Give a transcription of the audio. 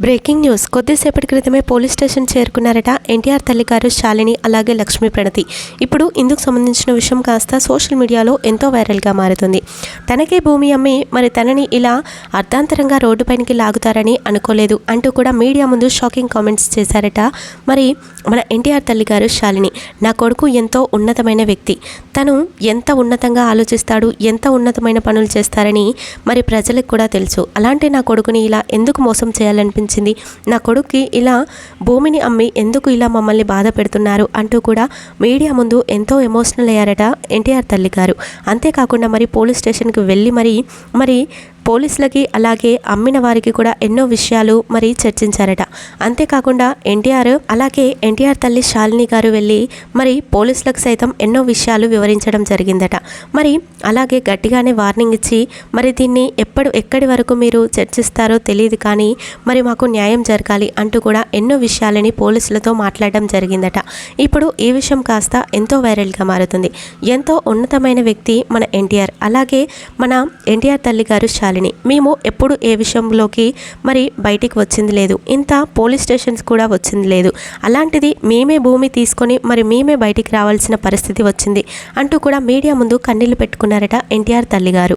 Breaking news. కొద్దిసేపటి క్రితమే police station చేరుకున్నారట NTR తల్లిగారు శాలిని అలాగే లక్ష్మీ ప్రణతి. ఇప్పుడు ఇందుకు సంబంధించిన విషయం కాస్త సోషల్ మీడియాలో ఎంతో వైరల్గా మారుతుంది. తనకే భూమి అమ్మి మరి తనని ఇలా అర్ధాంతరంగా రోడ్డుపైనకి లాగుతారని అనుకోలేదు అంటూ కూడా మీడియా ముందు షాకింగ్ కామెంట్స్ చేశారట మరి మన ఎన్టీఆర్ తల్లిగారు శాలిని. నా కొడుకు ఎంతో ఉన్నతమైన వ్యక్తి. తను ఎంత ఉన్నతంగా ఆలోచిస్తాడు ఎంత ఉన్నతమైన పనులు చేస్తారని మరి ప్రజలకు కూడా తెలుసు. అలాంటి నా కొడుకుని ఇలా ఎందుకు మోసం చేయాలనిపించింది? నా కొడుక్కి ఇలా భూమిని అమ్మి ఎందుకు ఇలా మమ్మల్ని బాధ పెడుతున్నారు అంటూ కూడా మీడియా ముందు ఎంతో ఎమోషనల్ అయ్యారట ఎన్టీఆర్ తల్లి గారు అంతేకాకుండా మరి పోలీస్ స్టేషన్కి వెళ్ళి మరి మరి పోలీసులకి అలాగే అమ్మిన వారికి కూడా ఎన్నో విషయాలు మరి చర్చించారట. అంతేకాకుండా ఎన్టీఆర్ అలాగే ఎన్టీఆర్ తల్లి శాలిని గారు వెళ్ళి మరి పోలీసులకు సైతం ఎన్నో విషయాలు వివరించడం జరిగిందట. మరి అలాగే గట్టిగానే వార్నింగ్ ఇచ్చి మరి దీన్ని ఎప్పుడు ఎక్కడి వరకు మీరు చర్చిస్తారో తెలియదు కానీ మరి మాకు న్యాయం జరగాలి అంటూ కూడా ఎన్నో విషయాలని పోలీసులతో మాట్లాడడం జరిగిందట. ఇప్పుడు ఈ విషయం కాస్త ఎంతో వైరల్గా మారుతుంది. ఎంతో ఉన్నతమైన వ్యక్తి మన ఎన్టీఆర్ అలాగే మన ఎన్టీఆర్ తల్లి గారు శాలి శాలిని మేము ఎప్పుడు ఏ విషయంలోకి మరి బయటికి వచ్చింది లేదు. ఇంత పోలీస్ స్టేషన్స్ కూడా వచ్చింది లేదు. అలాంటిది మేమే భూమి తీసుకొని మరి మేమే బయటికి రావాల్సిన పరిస్థితి వచ్చింది అంటూ కూడా మీడియా ముందు కన్నీళ్ళు పెట్టుకున్నారట ఎన్టీఆర్ తల్లి గారు